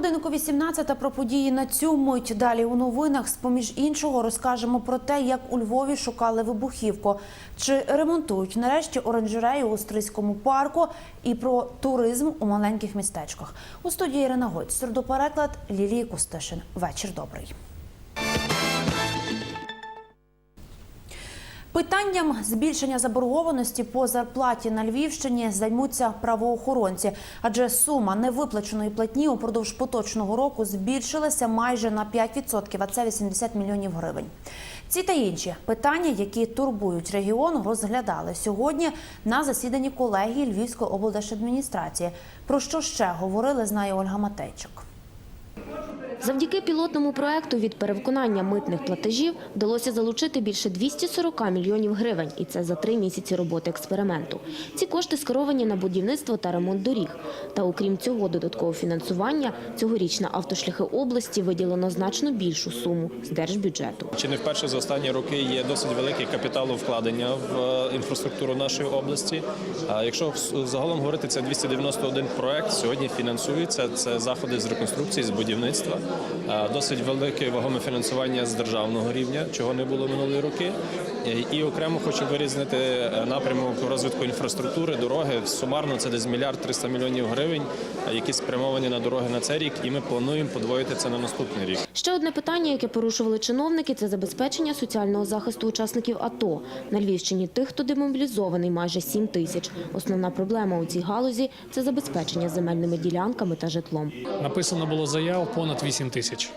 годинку 18 про події на цю мить. Далі у новинах, з поміж іншого, розкажемо про те, як у Львові шукали вибухівку, чи ремонтують нарешті оранжерею у Стрийському парку, і про туризм у маленьких містечках. У студії Ірина Гойць, сердопереклад Лілії Кустишин. Вечір добрий. Питанням збільшення заборгованості по зарплаті на Львівщині займуться правоохоронці, адже сума невиплаченої платні упродовж поточного року збільшилася майже на 5%, а це 80 мільйонів гривень. Ці та інші питання, які турбують регіон, розглядали сьогодні на засіданні колегії Львівської облдержадміністрації. Про що ще говорили, знає Ольга Матейчик. Завдяки пілотному проекту від перевиконання митних платежів вдалося залучити більше 240 мільйонів гривень, і це за три місяці роботи експерименту. Ці кошти скеровані на будівництво та ремонт доріг. Та окрім цього додаткового фінансування, цьогоріч на автошляхи області виділено значно більшу суму з держбюджету. Чи не вперше за останні роки є досить велике капіталовкладення в е, інфраструктуру нашої області. А якщо загалом говорити, це 291 проект сьогодні фінансується. Це заходи з реконструкції, з будівництва. Досить велике вагоме фінансування з державного рівня, чого не було минулі роки. І окремо хочу вирізнити е, напрямок розвитку інфраструктури, дороги. Сумарно це десь мільярд 300 мільйонів гривень, е, які спрямовані на дороги на цей рік, і ми плануємо подвоїти це на наступний рік. Ще одне питання, яке порушували чиновники, це забезпечення соціального захисту учасників АТО. На Львівщині тих, хто демобілізований, майже 7 тисяч. Основна проблема у цій галузі – це забезпечення земельними ділянками та житлом. Написано було заяв понад 8 тисяч.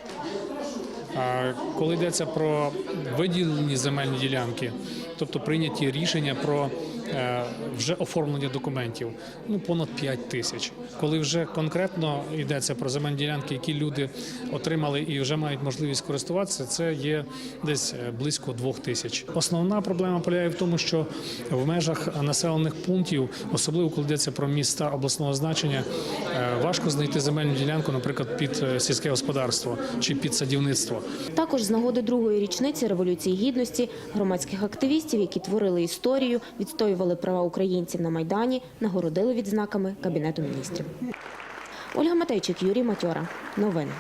Коли йдеться про виділені земельні ділянки, тобто прийняті рішення про вже оформлення документів, ну понад 5 тисяч. Коли вже конкретно йдеться про земельні ділянки, які люди отримали і вже мають можливість користуватися, це є десь е, близько 2 тисяч. Основна проблема полягає в тому, що в межах населених пунктів, особливо коли йдеться про міста обласного значення, е, важко знайти земельну ділянку, наприклад, під е, сільське господарство чи під садівництво. Також з нагоди другої річниці Революції Гідності громадських активістів, які творили історію, відстоювали права українців на Майдані, нагородили відзнаками Кабінету міністрів. Ольга Матейчик, Юрій Матьора. Новини.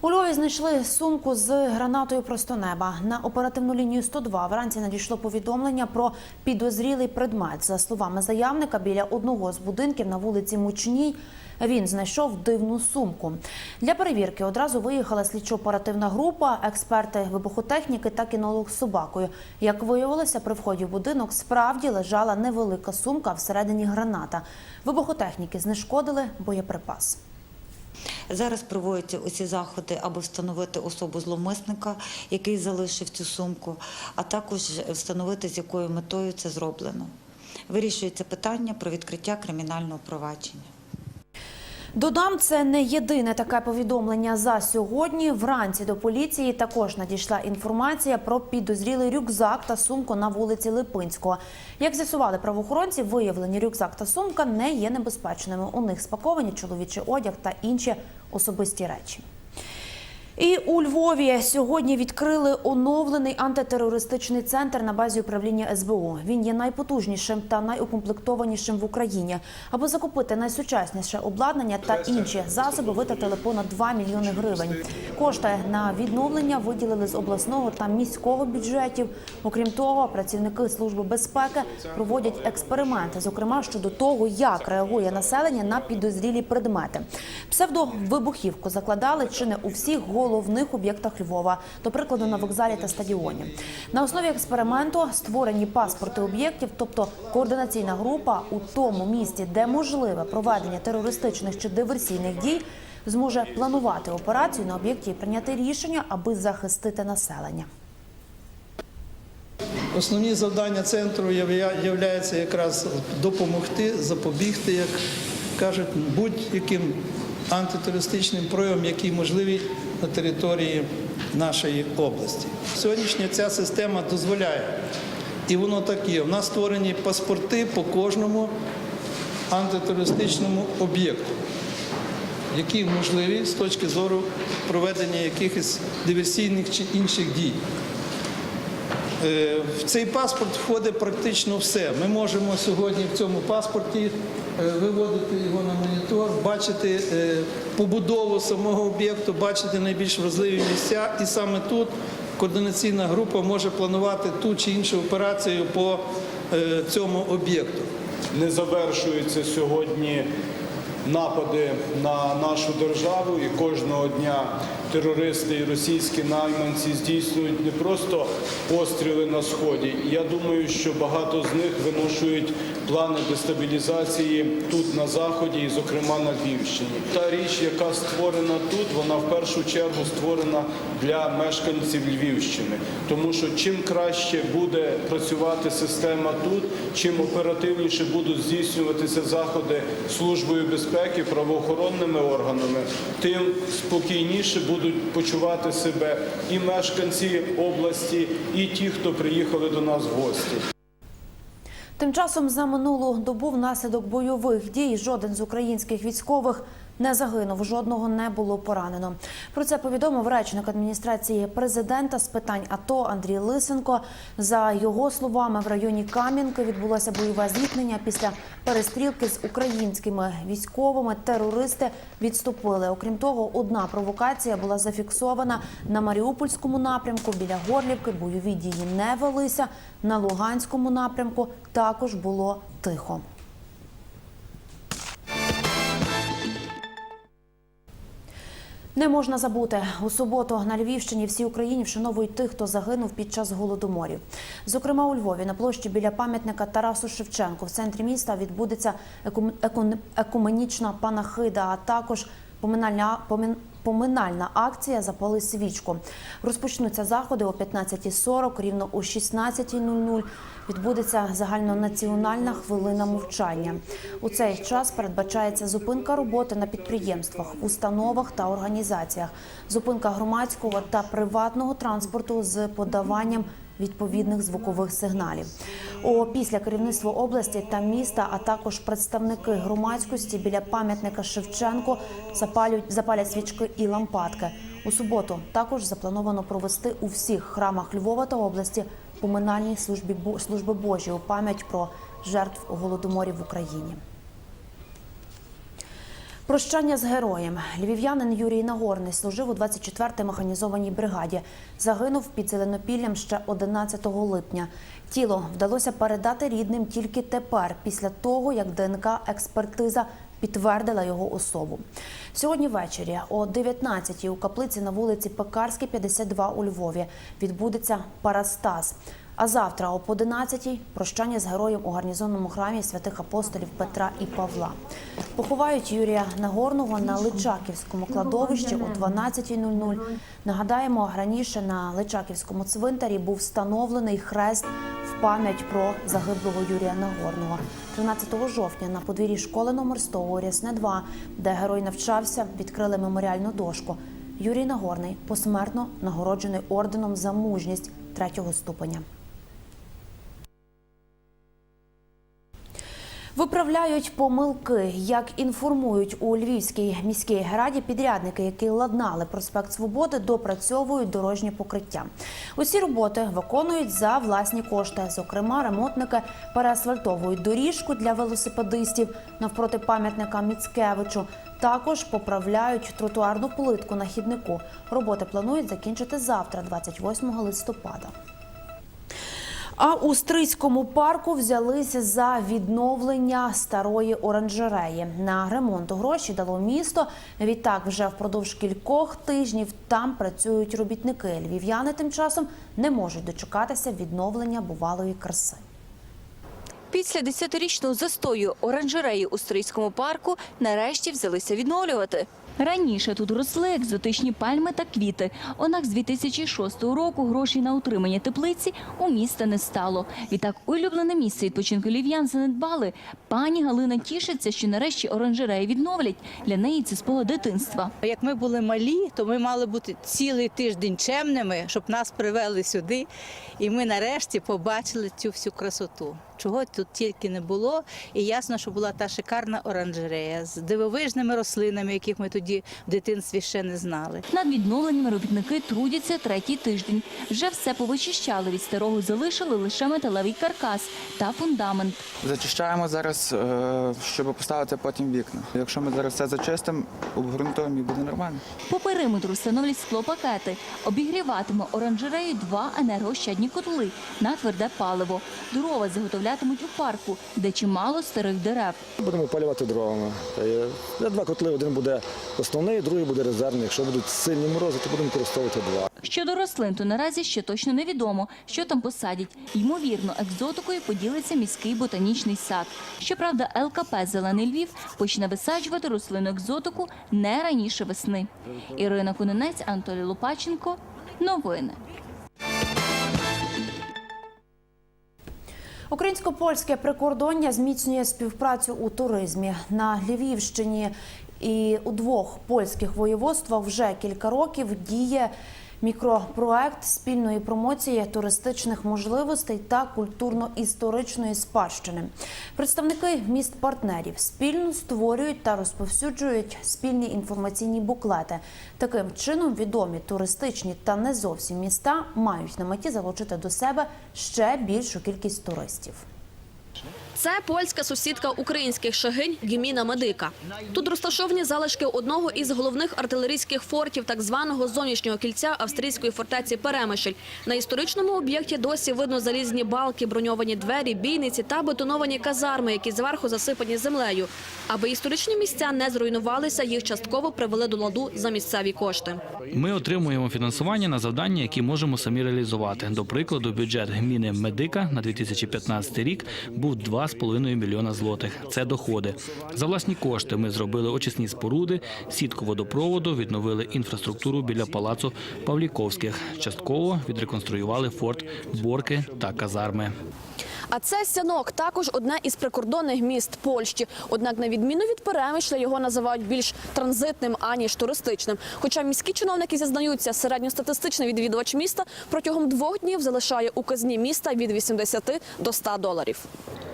У Львові знайшли сумку з гранатою просто неба. На оперативну лінію 102 вранці надійшло повідомлення про підозрілий предмет. За словами заявника, біля одного з будинків на вулиці Мучній він знайшов дивну сумку. Для перевірки одразу виїхала слідчо-оперативна група, експерти вибухотехніки та кінолог з собакою. Як виявилося, при вході в будинок справді лежала невелика сумка, всередині граната. Вибухотехніки знешкодили боєприпас. Зараз проводяться усі заходи, аби встановити особу зловмисника, який залишив цю сумку, а також встановити, з якою метою це зроблено. Вирішується питання про відкриття кримінального провадження. Додам, це не єдине таке повідомлення за сьогодні. Вранці до поліції також надійшла інформація про підозрілий рюкзак та сумку на вулиці Липинського. Як з'ясували правоохоронці, виявлені рюкзак та сумка не є небезпечними. У них спаковані чоловічий одяг та інші особисті речі. І у Львові сьогодні відкрили оновлений антитерористичний центр на базі управління СБУ. Він є найпотужнішим та найукомплектованішим в Україні. Аби закупити найсучасніше обладнання та інші засоби, витратили понад 2 мільйони гривень. Кошти на відновлення виділили з обласного та міського бюджетів. Окрім того, працівники служби безпеки проводять експерименти, зокрема щодо того, як реагує населення на підозрілі предмети. Псевдовибухівку закладали чи не у всіх головних об'єктах Львова, до прикладу, на вокзалі та стадіоні. На основі експерименту створені паспорти об'єктів, тобто координаційна група у тому місті, де можливе проведення терористичних чи диверсійних дій, зможе планувати операцію на об'єкті і прийняти рішення, аби захистити населення. Основні завдання центру являється якраз допомогти, запобігти, як кажуть, будь-яким антитерористичним проявам, які можливі на території нашої області. Сьогоднішня ця система дозволяє, і воно так є. У нас створені паспорти по кожному антитерористичному об'єкту, які можливі з точки зору проведення якихось диверсійних чи інших дій. Е, В цей паспорт входить практично все. Ми можемо сьогодні в цьому паспорті виводити його на монітор, бачити е, побудову самого об'єкту, бачити найбільш важливі місця. І саме тут координаційна група може планувати ту чи іншу операцію по е, цьому об'єкту. не завершуються сьогодні напади на нашу державу, і кожного дня терористи і російські найманці здійснюють не просто постріли на сході. Я думаю, що багато з них виношують плани дестабілізації тут на заході, і зокрема на Львівщині. Та річ, яка створена тут, вона в першу чергу створена для мешканців Львівщини, тому що чим краще буде працювати система тут, чим оперативніше будуть здійснюватися заходи службою безпеки, правоохоронними органами, тим спокійніше будуть почувати себе і мешканці області, і ті, хто приїхали до нас в гості. Тим часом за минулу добу внаслідок бойових дій жоден з українських військових не загинув, жодного не було поранено. Про це повідомив речник адміністрації президента з питань АТО Андрій Лисенко. За його словами, в районі Кам'янки відбулося бойове зіткнення. Після перестрілки з українськими військовими терористи відступили. Окрім того, одна провокація була зафіксована на Маріупольському напрямку. Біля Горлівки бойові дії не велися. На Луганському напрямку також було тихо. Не можна забути у суботу на Львівщині всій Україні вшановують тих, хто загинув під час голодоморів. Зокрема, у Львові на площі біля пам'ятника Тарасу Шевченку в центрі міста відбудеться екуменічна панахида, а також поминальна помин- поминальна акція Запали свічку. Розпочнуться заходи о 15.40, рівно о 16.00 відбудеться загальнонаціональна хвилина мовчання. У цей час передбачається зупинка роботи на підприємствах, установах та організаціях, зупинка громадського та приватного транспорту з подаванням відповідних звукових сигналів. Опісля керівництво області та міста, а також представники громадськості біля пам'ятника Шевченко запалюють запалять свічки і лампадки. У суботу також заплановано провести у всіх храмах Львова та області поминальні служби служби Божі у пам'ять про жертв голодоморів в Україні. Прощання з героєм. Львів'янин Юрій Нагорний служив у 24-й механізованій бригаді. Загинув під Зеленопіллям ще 11 липня. Тіло вдалося передати рідним тільки тепер, після того, як ДНК-експертиза підтвердила його особу. Сьогодні ввечері о 19-й у каплиці на вулиці Пекарській, 52 у Львові відбудеться парастаз. А завтра об 11-й прощання з героєм у гарнізонному храмі святих апостолів Петра і Павла. Поховають Юрія Нагорного на Личаківському кладовищі о 12.00. Нагадаємо, раніше на Личаківському цвинтарі був встановлений хрест в пам'ять про загиблого Юрія Нагорного. 13 жовтня на подвір'ї школи номер 100 у Рясне 2, де герой навчався, відкрили меморіальну дошку. Юрій Нагорний посмертно нагороджений орденом за мужність третього ступеня. Виправляють помилки, як інформують у Львівській міській раді підрядники, які ладнали проспект Свободи, допрацьовують дорожнє покриття. Усі роботи виконують за власні кошти. Зокрема, ремонтники переасфальтовують доріжку для велосипедистів навпроти пам'ятника Міцкевичу. Також поправляють тротуарну плитку на хіднику. Роботи планують закінчити завтра, 28 листопада. А у Стрийському парку взялися за відновлення старої оранжереї. На ремонт гроші дало місто. Відтак, вже впродовж кількох тижнів там працюють робітники. Львів'яни тим часом не можуть дочекатися відновлення бувалої краси. Після десятирічного застою оранжереї у Стрийському парку нарешті взялися відновлювати. Раніше тут росли екзотичні пальми та квіти. Однак з 2006 року грошей на утримання теплиці у міста не стало. Відтак улюблене місце відпочинку лів'ян занедбали. Пані Галина тішиться, що нарешті оранжереї відновлять. Для неї це спогад дитинства. Як ми були малі, то ми мали бути цілий тиждень чемними, щоб нас привели сюди. І ми нарешті побачили цю всю красоту. Чого тут тільки не було. І ясно, що була та шикарна оранжерея з дивовижними рослинами, яких ми тоді в дитинстві ще не знали. Над відновленням робітники трудяться третій тиждень. Вже все повичищали. Від старого залишили лише металевий каркас та фундамент. Зачищаємо зараз, е, щоб поставити потім вікна. Якщо ми зараз все зачистимо, обґрунтуємо і буде нормально. По периметру встановлять склопакети. Обігріватиме оранжерею два енергоощадні котли на тверде паливо. Дрова заготовлятимуть у парку, де чимало старих дерев. Будемо опалювати дровами. Є два котли, один буде основний, другий буде резервний. Якщо будуть сильні морози, то будемо використовувати два. Щодо рослин, то наразі ще точно невідомо, що там посадять. Ймовірно, екзотикою поділиться міський ботанічний сад. Щоправда, ЛКП Зелений Львів почне висаджувати рослину екзотику не раніше весни. Ірина Кунинець, Анатолій Лопаченко. Новини. Українсько-польське прикордоння зміцнює співпрацю у туризмі. На Львівщині і у двох польських воєводствах вже кілька років діє мікропроект спільної промоції туристичних можливостей та культурно-історичної спадщини. Представники міст партнерів спільно створюють та розповсюджують спільні інформаційні буклети. Таким чином відомі туристичні та не зовсім міста мають на меті залучити до себе ще більшу кількість туристів. Це польська сусідка українських шагинь Гміна Медика. Тут розташовані залишки одного із головних артилерійських фортів так званого зовнішнього кільця австрійської фортеці Перемишль. На історичному об'єкті досі видно залізні балки, броньовані двері, бійниці та бетоновані казарми, які зверху засипані землею. Аби історичні місця не зруйнувалися, їх частково привели до ладу за місцеві кошти. Ми отримуємо фінансування на завдання, які можемо самі реалізувати. До прикладу, бюджет гміни Медика на 2015 рік був 2,5 мільйона злотих. Це доходи. За власні кошти ми зробили очисні споруди, сітку водопроводу, відновили інфраструктуру біля палацу Павліковських. Частково відреконструювали форт Борки та казарми. А це сянок також одне із прикордонних міст Польщі. Однак, на відміну від перемишля, його називають більш транзитним аніж туристичним. Хоча міські чиновники зізнаються, середньостатистичний відвідувач міста протягом двох днів залишає у казні міста від 80 до 100 доларів.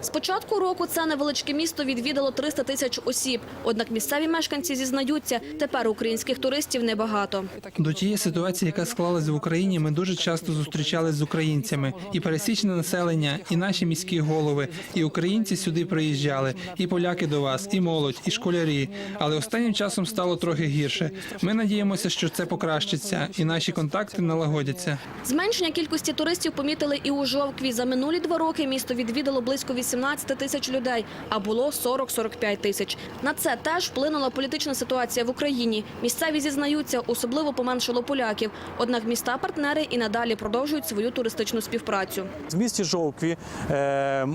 З початку року це невеличке місто відвідало 300 тисяч осіб. Однак місцеві мешканці зізнаються, тепер українських туристів небагато. До тієї ситуації, яка склалась в Україні, ми дуже часто зустрічались з українцями, і пересічне населення, і наші міські голови, і українці сюди приїжджали, і поляки до вас, і молодь, і школярі. Але останнім часом стало трохи гірше. Ми надіємося, що це покращиться, і наші контакти налагодяться. Зменшення кількості туристів помітили і у Жовкві. За минулі два роки місто відвідало близько 18 тисяч людей, а було 40-45 тисяч. На це теж вплинула політична ситуація в Україні. Місцеві зізнаються, особливо поменшало поляків. Однак міста-партнери і надалі продовжують свою туристичну співпрацю. В місті Жовкві е,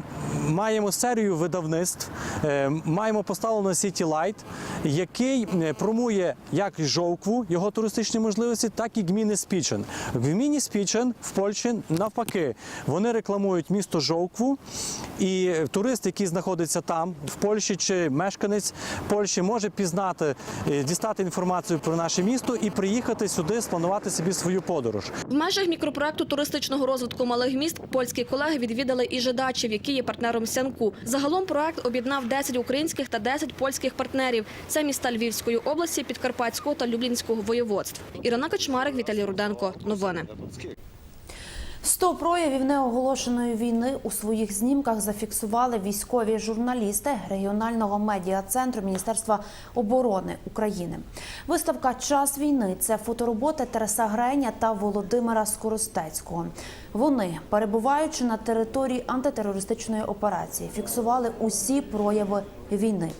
маємо серію видавництв, е, маємо поставлено City Light, який е, промує як Жовкву, його туристичні можливості, так і гміни Спічен. В гміні Спічен в Польщі навпаки вони рекламують місто Жовкву, і турист, який знаходиться там, в Польщі чи мешканець Польщі, може пізнати, е, дістати інформацію про наше місто і приїхати сюди, спланувати собі свою подорож. В межах мікропроекту туристичного розвитку малих міст польські колеги відвідали і Жидачів, який є партнером Сянку. Загалом проект об'єднав 10 українських та 10 польських партнерів. Це міста Львівської області, Підкарпатського та Люблінського воєводств. Ірина Качмарик, Віталій Руденко. Новини. Сто проявів неоголошеної війни у своїх знімках зафіксували військові журналісти регіонального медіа-центру Міністерства оборони України. Виставка Час війни це фотороботи Тараса Греня та Володимира Скоростецького. Вони, перебуваючи на території антитерористичної операції, фіксували усі прояви війни.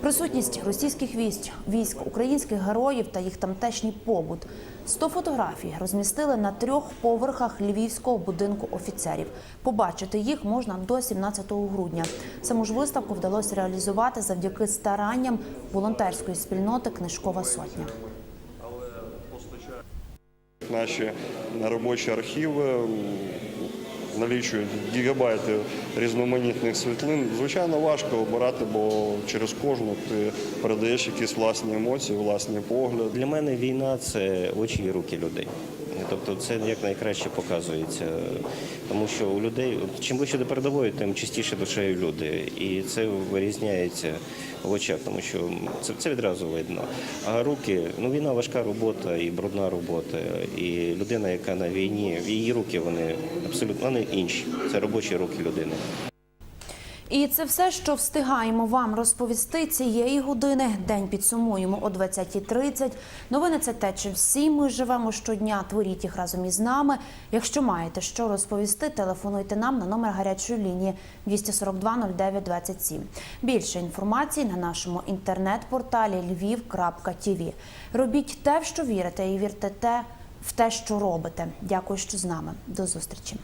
Присутність російських військ, військ українських героїв та їх тамтешній побут. 100 фотографій розмістили на трьох поверхах львівського будинку офіцерів. Побачити їх можна до 17 грудня. Саму ж виставку вдалося реалізувати завдяки старанням волонтерської спільноти Книжкова сотня. Наші робочі архіви налічують гігабайти різноманітних світлин. Звичайно, важко обирати, бо через кожну ти передаєш якісь власні емоції, власні погляди. Для мене війна це очі і руки людей. Тобто це як найкраще показується. Тому що у людей, чим ближче до передової, тим частіше душею люди. І це вирізняється в очах, тому що це, це відразу видно. А руки, ну війна важка робота і брудна робота. І людина, яка на війні, її руки вони абсолютно вони інші. Це робочі руки людини. І це все, що встигаємо вам розповісти цієї години. День підсумуємо о 20.30. Новини це те, чи всі ми живемо щодня. Творіть їх разом із нами. Якщо маєте що розповісти, телефонуйте нам на номер гарячої лінії 242 09 27. Більше інформації на нашому інтернет-порталі lviv.tv. Робіть те, в що вірите, і вірте те в те, що робите. Дякую, що з нами. До зустрічі.